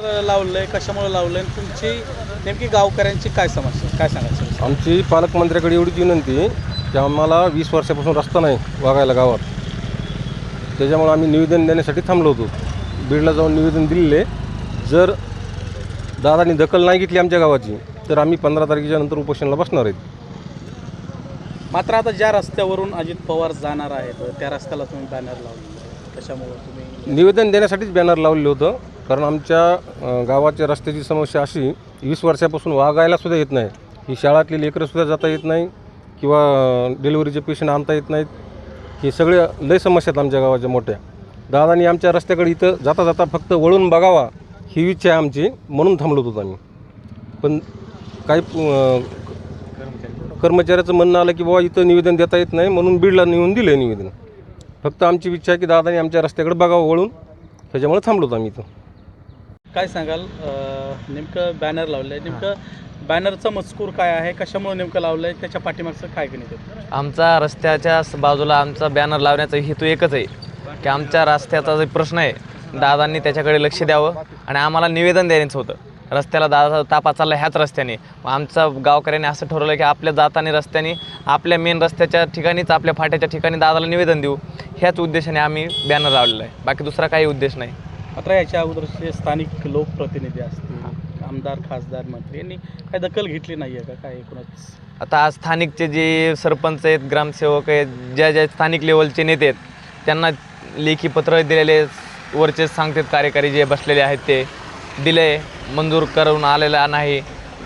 लावलंय कशामुळे लावलंय आणि तुमची नेमकी गावकऱ्यांची काय समस्या? काय सांगायचं? आमची पालकमंत्र्याकडे एवढीच विनंती आहे की आम्हाला वीस वर्षापासून रस्ता नाही वागायला गावात. त्याच्यामुळे आम्ही निवेदन देण्यासाठी थांबलो होतो. बीडला जाऊन निवेदन दिलेले. जर दादानी दखल नाही घेतली आमच्या गावाची तर आम्ही पंधरा तारखेच्या नंतर उपोषणाला बसणार आहेत. मात्र आता ज्या रस्त्यावरून अजित पवार जाणार आहेत त्या रस्त्याला तुम्ही बॅनर लावले कशामुळे तुम्ही निवेदन देण्यासाठीच बॅनर लावलेलं होतं. कारण आमच्या गावाच्या रस्त्याची समस्या अशी वीस वर्षापासून वागायलासुद्धा येत नाही. ही शाळातली लेकरंसुद्धा जाता येत नाही किंवा डिलिव्हरीचे पेशंट आणता येत नाहीत. हे सगळे लय समस्या आहेत आमच्या गावाच्या मोठ्या. दादानी आमच्या रस्त्याकडे इथं जाता जाता फक्त वळून बघावा ही इच्छा आहे आमची म्हणून थांबलो होतो आम्ही. पण काही कर्मचाऱ्याचं म्हणणं आलं की बाबा इथं निवेदन देता येत नाही म्हणून बीडला नेऊन दिलं आहे निवेदन. फक्त आमची इच्छा आहे की दादानी आमच्या रस्त्याकडे बघावं वळून. त्याच्यामुळे थांबलो होतो आम्ही इथं. काय सांगाल? नेमकं बॅनर लावलं आहे नेमकं बॅनरचा मजकूर काय आहे? कशामुळे नेमकं लावलं आहे त्याच्या पाठीमागचं काय गणित आहे? आमचा रस्त्याच्या स- बाजूला आमचा बॅनर लावण्याचा हेतू एकच आहे. की आमच्या रस्त्याचा जो प्रश्न आहे दादांनी त्याच्याकडे लक्ष द्यावं आणि आम्हाला निवेदन द्यायचं होतं. रस्त्याला दादा तापा चालला ह्याच रस्त्याने. मग आमचा गावकऱ्यांनी असं ठरवलं की आपल्या जाताना रस्त्याने आपल्या मेन रस्त्याच्या ठिकाणीच आपल्या फाट्याच्या ठिकाणी दादाला निवेदन देऊ. ह्याच उद्देशाने आम्ही बॅनर लावलेला आहे. बाकी दुसरा काही उद्देश नाही. मात्र याच्या अगोदरचे स्थानिक लोकप्रतिनिधी असतील आमदार खासदार मंत्री यांनी काय दखल घेतली नाही आहे का? काय एकूणच? आता आज स्थानिकचे जे सरपंच आहेत ग्रामसेवक आहेत ज्या ज्या स्थानिक लेवलचे नेते आहेत त्यांना लेखी पत्र दिलेले वरचे सांगतात कार्यकारी जे बसलेले आहेत ते. दिले मंजूर करून आलेला नाही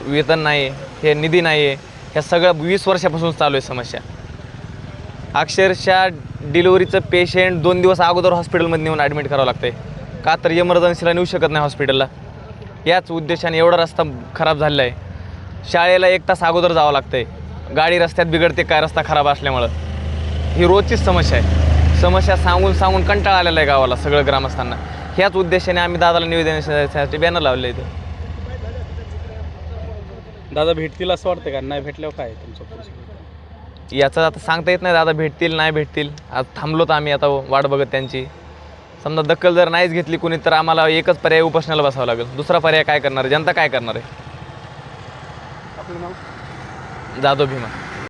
वेतन नाही हे निधी नाही आहे. ह्या सगळ्या वीस वर्षापासून चालू आहे समस्या. अक्षरशः डिलिव्हरीचं पेशंट दोन दिवस अगोदर हॉस्पिटलमध्ये नेऊन ॲडमिट करावं लागतं आहे का तर इमर्जन्सीला नेऊ शकत नाही हॉस्पिटलला याच उद्देशाने एवढा रस्ता खराब झालेला आहे. शाळेला एक तास अगोदर जावं लागतं आहे गाडी रस्त्यात बिघडते काय रस्ता खराब असल्यामुळं. ही रोजचीच समस्या आहे. समस्या सांगून सांगून कंटाळा आलेला आहे गावाला सगळं ग्रामस्थांना. ह्याच उद्देशाने आम्ही दादाला निवेदनासाठी बॅनर लावले इथं. दादा भेटतील असं वाटतं का? नाही भेटल्यावर काय तुमचं पुढचं? याचं आता सांगता येत नाही दादा भेटतील नाही भेटतील. आज थांबलोत आम्ही आता वाट बघत त्यांची. समजा दखल जर नाहीच घेतली कोणी तर आम्हाला एकच पर्याय उपोषणाला बसावं लागेल. दुसरा पर्याय काय करणार आहे? जनता काय करणार आहे? जाधव भीमा.